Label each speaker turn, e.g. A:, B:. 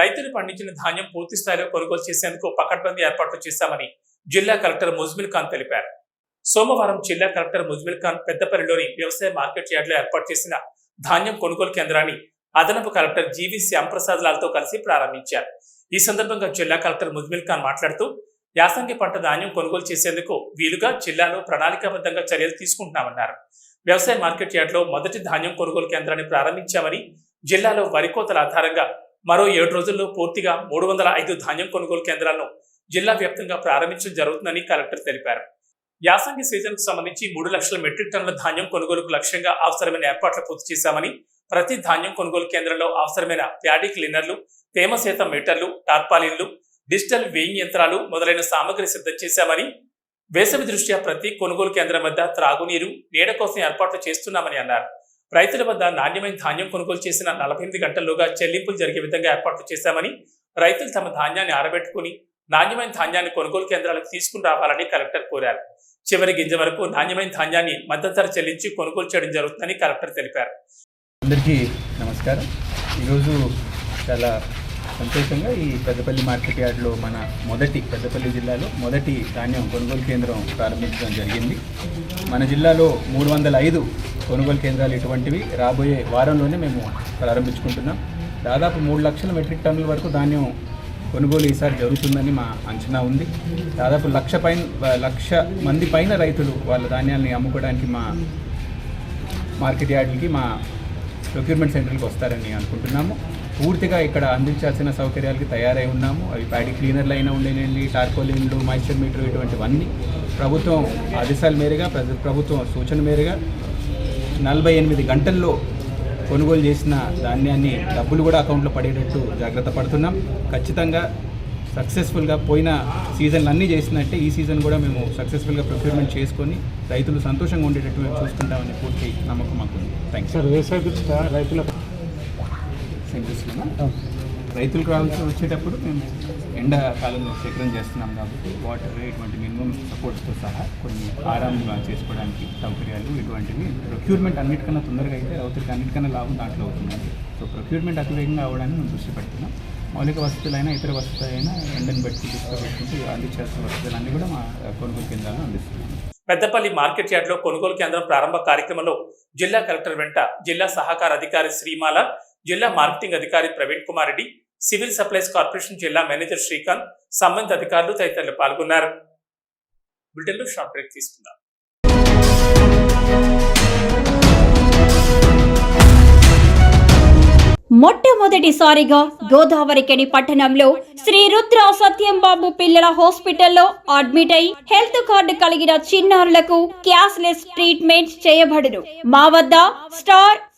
A: రైతులు పండించిన ధాన్యం పూర్తి స్థాయిలో కొనుగోలు చేసేందుకు పకడ్బందీ ఏర్పాట్లు చేశామని జిల్లా కలెక్టర్ ముజ్మిల్ ఖాన్ తెలిపారు. సోమవారం జిల్లా కలెక్టర్ ముజ్మిల్ ఖాన్ పెద్దపల్లిలోని వ్యవసాయ మార్కెట్ యార్డులో ఏర్పాటు చేసిన ధాన్యం కొనుగోలు కేంద్రాన్ని అదనపు కలెక్టర్ జీవి శ్యాంప్రసాద్ లాల్తో కలిసి ప్రారంభించారు. ఈ సందర్భంగా జిల్లా కలెక్టర్ ముజ్మిల్ ఖాన్ మాట్లాడుతూ యాసంగి పంట ధాన్యం కొనుగోలు చేసేందుకు వీలుగా జిల్లాలో ప్రణాళికాబద్ధంగా చర్యలు తీసుకుంటున్నామన్నారు. వ్యవసాయ మార్కెట్ యార్డులో మొదటి ధాన్యం కొనుగోలు కేంద్రాన్ని ప్రారంభించామని జిల్లాలో వరి కోతల ఆధారంగా మరో ఏడు రోజుల్లో పూర్తిగా మూడు వందల ఐదు ధాన్యం కొనుగోలు కేంద్రాలను జిల్లా వ్యాప్తంగా ప్రారంభించడం జరుగుతుందని కలెక్టర్ తెలిపారు. యాసంగి సీజన్కు సంబంధించి మూడు లక్షల మెట్రిక్ టన్నుల ధాన్యం కొనుగోలుకు లక్ష్యంగా అవసరమైన ఏర్పాట్లు పూర్తి చేశామని ప్రతి ధాన్యం కొనుగోలు కేంద్రంలో అవసరమైన ప్యాడీ క్లీనర్లు తేమ శాతం మీటర్లు టార్పాలిన్లు డిజిటల్ వేయింగ్ యంత్రాలు మొదలైన సామగ్రి సిద్ధం చేశామని వేసవి దృష్ట్యా ప్రతి కొనుగోలు కేంద్రం వద్ద త్రాగునీరు నీడ కోసం ఏర్పాట్లు చేస్తున్నామని అన్నారు. రైతుల వద్ద నాణ్యమైన ధాన్యం కొనుగోలు చేసిన నలభై ఎనిమిది గంటల్లోగా చెల్లింపులు జరిగే విధంగా ఏర్పాట్లు చేశామని రైతులు తమ ధాన్యాన్ని ఆరబెట్టుకుని నాణ్యమైన ధాన్యాన్ని కొనుగోలు కేంద్రాలకు తీసుకుని రావాలని కలెక్టర్ కోరారు. చివరి గింజ వరకు నాణ్యమైన ధాన్యాన్ని మద్దతు ధర చెల్లించి కొనుగోలు చేయడం జరుగుతుందని కలెక్టర్ తెలిపారు.
B: అందరికీ నమస్కారం. ఈరోజు చాలా సంతోషంగా ఈ పెద్దపల్లి మార్కెట్ యార్డ్లో మన మొదటి పెద్దపల్లి జిల్లాలో మొదటి ధాన్యం కొనుగోలు కేంద్రం ప్రారంభించడం జరిగింది. మన జిల్లాలో మూడు వందల ఐదు కొనుగోలు కేంద్రాలు ఇటువంటివి రాబోయే వారంలోనే మేము ప్రారంభించుకుంటున్నాం. దాదాపు మూడు లక్షల మెట్రిక్ టన్నుల వరకు ధాన్యం కొనుగోలు ఈసారి జరుగుతుందని మా అంచనా ఉంది. దాదాపు లక్ష పైన లక్ష మంది పైన రైతులు వాళ్ళ ధాన్యాన్ని అమ్ముకోవడానికి మా మార్కెట్ యార్డ్లకి మా ప్రొక్యూర్మెంట్ సెంటర్కి వస్తారని అనుకుంటున్నాము. పూర్తిగా ఇక్కడ అందించాల్సిన సౌకర్యాలకి తయారై ఉన్నాము. అవి ప్యాడీ క్లీనర్లు అయినా ఉండేనండి టార్కోలిన్లు మాయిశ్చర్ మీటర్ ఇటువంటివన్నీ. ప్రభుత్వం ఆదేశాల మేరగా ప్ర- ప్రభుత్వం సూచన మేరగా నలభై ఎనిమిది గంటల్లో కొనుగోలు చేసిన ధాన్యాన్ని డబ్బులు కూడా అకౌంట్లో పడేటట్టు జాగ్రత్త పడుతున్నాం. ఖచ్చితంగా సక్సెస్ఫుల్గా పోయిన సీజన్లు అన్నీ చేసినట్టే ఈ సీజన్ కూడా మేము సక్సెస్ఫుల్గా ప్రొక్యూర్మెంట్ చేసుకొని రైతులు సంతోషంగా ఉండేటట్టు మేము చూసుకుంటామని పూర్తి నమ్మకం థ్యాంక్ థ్యాంక్స్
C: సార్ వ్యవసాయ రైతులకు
B: సెంటర్స్లో రైతులకు రావాల్సి వచ్చేటప్పుడు మేము ఎండాకాలంలో సేకరణ చేస్తున్నాం కాబట్టి వాటర్ ఇటువంటి మినిమం సపోర్ట్స్తో సహా కొన్ని ఆరాంగా చేసుకోవడానికి సౌకర్యాలు ఇటువంటివి ప్రొక్యూర్మెంట్ అన్నిటికన్నా తొందరగా అయితే రైతులకి అన్నిటికన్నా లాభం దాంట్లో అవుతుందండి. సో ప్రొక్యూర్మెంట్ అతివేగంగా అవ్వడానికి మేము దృష్టి పెడుతున్నాం. మౌలిక వసతులైనా ఇతర వసతులైనా ఎండను బట్టి తీసుకుపెట్టుకుంటూ అందించాల్సిన వసతులన్నీ కూడా మా కొనుగోలు కేంద్రాలను అందిస్తున్నాం.
A: పెద్దపల్లి మార్కెట్ యార్డులో కొనుగోలు కేంద్రం ప్రారంభ కార్యక్రమంలో జిల్లా కలెక్టర్ వెంట జిల్లా సహకార అధికారి శ్రీమాల జిల్లా మార్కెటింగ్ అధికారి Praveen Kumar Reddy civil supplies corporation జిల్లా మేనేజర్ శ్రీకాంత్ సంబంధిత అధికారులు తదితరులు పాల్గొన్నారు. బులెటిన్లో షార్ట్ బ్రేక్ తీసుకుందాం.
D: మొట్టమొదటిసారిగా గోదావరికని పట్టణంలో శ్రీ రుద్ర సత్యం బాబు పిల్లల హాస్పిటల్లో అడ్మిట్ అయి హెల్త్ కార్డు కలిగిన చిన్నారులకు క్యాష్ లెస్ ట్రీట్మెంట్ చేయబడును. మా వద్ద star